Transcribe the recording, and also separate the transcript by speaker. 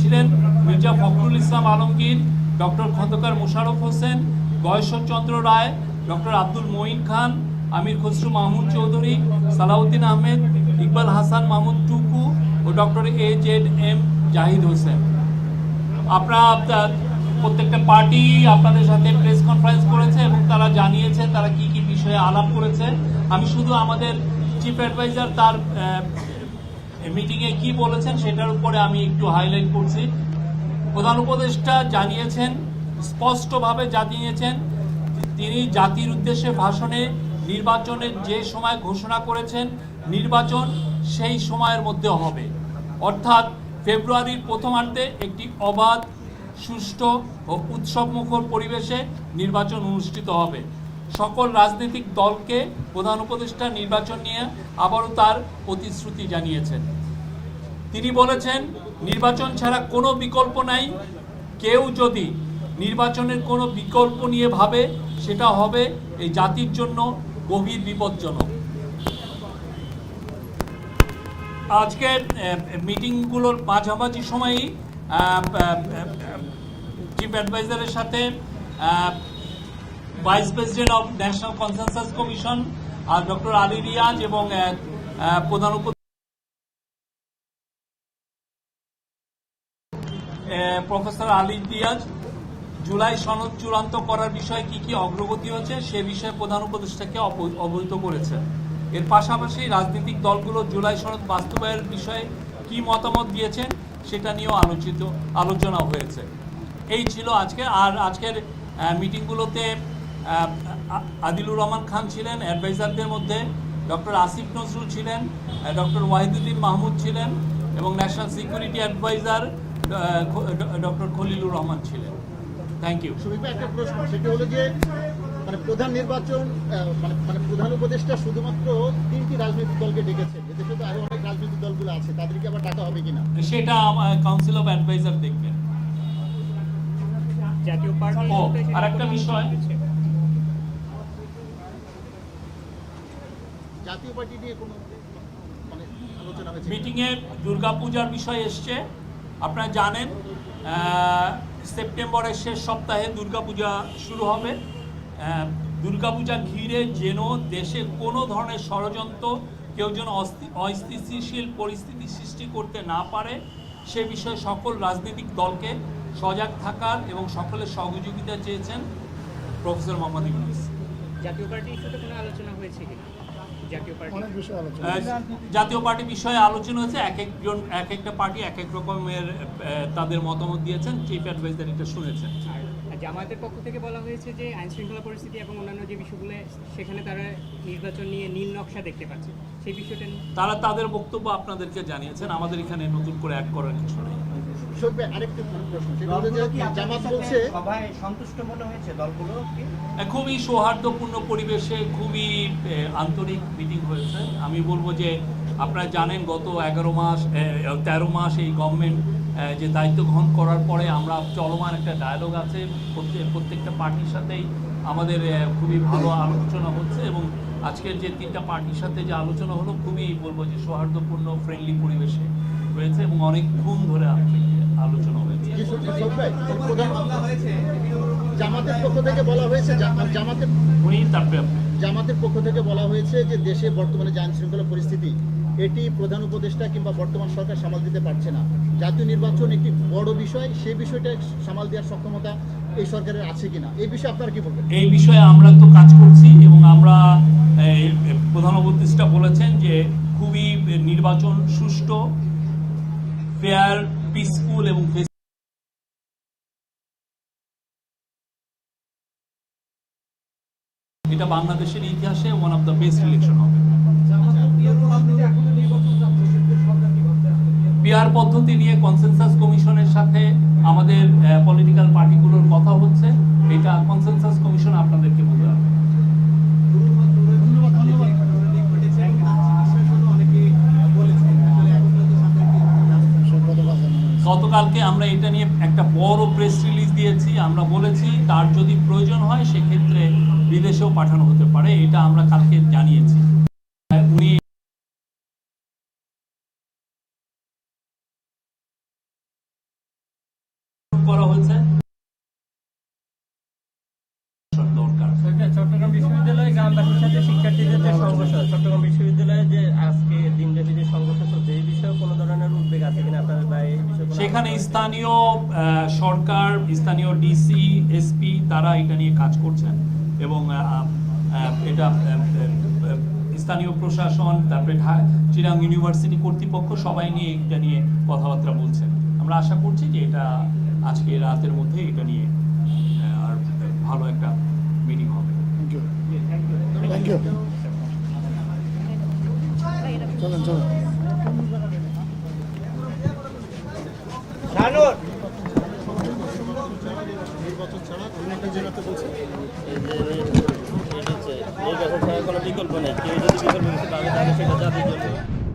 Speaker 1: ছিলেন Mirza Fakhrul Islam Alamgir, doctor Khandakar Mosharraf Hossain Gayeshwar Chandra Roy, doctor Abdul Moyeen Khan, Amir Khasru Mahmud Chowdhury, Salahuddin Ahmed, Iqbal Hasan Mahmud Tuku O doctor A Z M Zahid Hossain. আপনারা আপনার প্রত্যেকটা পার্টি আপনাদের সাথে প্রেস কনফারেন্স করেছে এবং তারা জানিয়েছে তারা কি কি বিষয়ে আলাপ করেছে। আমি শুধু আমাদের চিফ অ্যাডভাইজার তার মিটিংয়ে কি বলেছেন সেটার উপরে আমি একটু হাইলাইট করছি। প্রধান উপদেষ্টা জানিয়েছেন, স্পষ্টভাবে জানিয়েছেন, তিনি জাতির উদ্দেশ্যে ভাষণে নির্বাচনের যে সময় ঘোষণা করেছেন, নির্বাচন সেই সময়ের মধ্যে হবে। অর্থাৎ ফেব্রুয়ারির প্রথমার্ধে একটি অবাধ, সুষ্ঠু ও উৎসবমুখর পরিবেশে নির্বাচন অনুষ্ঠিত হবে। সকল রাজনৈতিক দলকে প্রধান উপদেষ্টা নির্বাচন নিয়ে আবারও তার প্রতিশ্রুতি জানিয়েছেন। তিনি বলেছেন, নির্বাচন ছাড়া কোনো বিকল্প নাই। কেউ যদি নির্বাচনের কোনো বিকল্প নিয়ে ভাবে, সেটা হবে এই জাতির জন্য গভীর বিপজ্জনক। আজকের মিটিংগুলোর মাঝামাঝি সময়েই চিফ অ্যাডভাইজারের সাথে vice president of national consensus commission, R doctor Ali Riaz এবং প্রধান প্রফেসর আলী দিয়াজ, জুলাই সনদ চূড়ান্ত করার বিষয়ে কি কি অগ্রগতি হচ্ছে সে বিষয়ে প্রধান উপদেষ্টাকে অব- অবহিত করেছে এর পাশাপাশি রাজনৈতিক দলগুলো জুলাই সনদ বাস্তবায়নের বিষয়ে কি মতামত দিয়েছেন সেটা নিয়েও আলোচিত, আলোচনা হয়েছে। এই ছিল আজকে, আর আজকের মিটিংগুলোতে আদিলুর রহমান খান ছিলেন, অ্যাডভাইজারদের মধ্যে ডক্টর আসিফ নজরুল ছিলেন ডক্টর ওয়াহিদুদ্দিন মাহমুদ ছিলেন এবং national security adviser doctor Khalilur Rahman ছিলেন। থ্যাংক ইউ
Speaker 2: একটা প্রশ্ন সেটা হলো যে মানে প্রধান নির্বাচন মানে মানে প্রধান উপদেষ্টা শুধুমাত্র তিনটি রাজনৈতিক দলকে ডেকেছে। এদেশে তো আরও অনেক রাজনৈতিক দলগুলো আছে তাদেরকে আবার ডাকা হবে কিনা?
Speaker 1: সেটা কাউন্সিল অফ অ্যাডভাইজার দেখবেন।
Speaker 3: জাতীয় পার্টি
Speaker 1: ও, আরেকটা বিষয়।
Speaker 2: জাতীয় পার্টি নিয়ে কোনো মানে কিনা?
Speaker 1: মিটিংয়ে দুর্গাপূজার বিষয় এসছে। আপনারা জানেন সেপ্টেম্বরের শেষ সপ্তাহে দুর্গাপূজা শুরু হবে। দুর্গাপূজা ঘিরে যেন দেশে কোনো ধরনের ষড়যন্ত্র, কেউ যেন অস্থি- অস্থিতিশীল পরিস্থিতি সৃষ্টি করতে না পারে, সে বিষয়ে সকল রাজনৈতিক দলকে সজাগ থাকার এবং সকলের সহযোগিতা চেয়েছেন প্রফেসর মোহাম্মদ ইউনুস।
Speaker 3: জাতীয় পার্টি ইস্যুতে কোনো আলোচনা হয়েছে কিনা? জাতীয় পার্টি।
Speaker 2: বিষয় আলোচনা
Speaker 1: আহ, জাতীয় পার্টি বিষয়ে আলোচনা হয়েছে এক একজন এক একটা পার্টি এক এক রকমের তাদের মতামত দিয়েছেন চিফ অ্যাডভাইজার এটা শুনেছেন।
Speaker 3: জামায়াতের পক্ষ থেকে বলা হয়েছে যে আইন শৃঙ্খলা পরিস্থিতি এবং অন্যান্য যে বিষয়গুলো সেখানে তারা নির্বাচন নিয়ে নীল নকশা দেখতে পাচ্ছে। সেই বিষয়টা নিয়ে।
Speaker 1: তারা তাদের বক্তব্য আপনাদেরকে জানিয়েছেন আমাদের এখানে নতুন করে অ্যাড করার কিছু নেই।
Speaker 2: শফিক ভাই, আরেকটা প্রশ্ন সেটা হলো যে
Speaker 4: দলগুলো কি আপনাদের
Speaker 2: জামাত
Speaker 4: সাথে
Speaker 2: বলছে
Speaker 4: সবাই সন্তুষ্ট মনে হয়েছে? দলগুলো কি?
Speaker 1: আহ, খুবই সৌহার্দ্যপূর্ণ পরিবেশে খুবই আন্তরিক মিটিং হয়েছে। আমি বলব যে আপনারা জানেন গত এগারো মাস তেরো মাস এই গভর্নমেন্ট যে দায়িত্ব গ্রহণ করার পরে আমরা চলমান একটা ডায়ালগ আছে প্রত্যেক- প্রত্যেকটা পার্টির সাথেই আমাদের খুবই ভালো আলোচনা হচ্ছে এবং আজকের যে তিনটা পার্টির সাথে যে আলোচনা হলো খুবই বলব যে সৌহার্দ্যপূর্ণ ফ্রেন্ডলি পরিবেশে হয়েছে এবং অনেকক্ষণ ধরে আলোচনা- হয়েছে।
Speaker 2: জামাতের পক্ষ থেকে বলা হয়েছে জামাতের
Speaker 1: উনি তারপরে
Speaker 2: জামাতের পক্ষ থেকে বলা হয়েছে যে দেশে বর্তমানে যে আইন শৃঙ্খলা পরিস্থিতি এটি প্রধান উপদেষ্টা কিংবা বর্তমান সরকার সামাল দিতে পারছে না। জাতীয় নির্বাচন একটি বড় বিষয়, সেই বিষয়টা সামাল দেওয়ার সক্ষমতা এই সরকারের আছে কিনা? এই বিষয়ে আপনারা কি বলবেন?
Speaker 1: এই বিষয়ে আমরা তো কাজ করছি এবং আমরা প্রধান উপদেষ্টা বলেছেন যে খুবই নির্বাচন সুষ্ঠু, ফেয়ার, পিসফুল এবং এটা বাংলাদেশের ইতিহাসে one of the best election হবে। পিয়ার পদ্ধতি নিয়ে কনসেনসাস কমিশনের সাথে আমাদের পলিটিক্যাল পার্টিগুলোর কথা হচ্ছে। এটা কনসেনসাস কমিশন আপনাদেরকে বলতে হবে। গতকালকে আমরা এটা নিয়ে একটা বড় প্রেস রিলিজ দিয়েছি। আমরা বলেছি তার যদি প্রয়োজন হয় সেক্ষেত্রে বিদেশেও পাঠানো হতে পারে। এটা আমরা কালকে জানিয়েছি। এখানে স্থানীয় আহ, সরকার স্থানীয় ডিসি এসপি তারা এটা নিয়ে কাজ করছেন এবং এটা স্থানীয় প্রশাসন তারপরে চিরাং ইউনিভার্সিটি কর্তৃপক্ষ সবাই নিয়ে এটা নিয়ে কথাবার্তা বলছেন। আমরা আশা করছি যে এটা আজকে রাতের মধ্যে এটা নিয়ে আহ, আর ভালো একটা মিটিং হবে।
Speaker 5: থ্যাংক ইউ চলেন চলেন।
Speaker 2: নির্বাচন ছাড়া
Speaker 6: কোনো বিকল্প নেই। কেউ যদি বিকল্প তাহলে সেটা জাতির জন্য।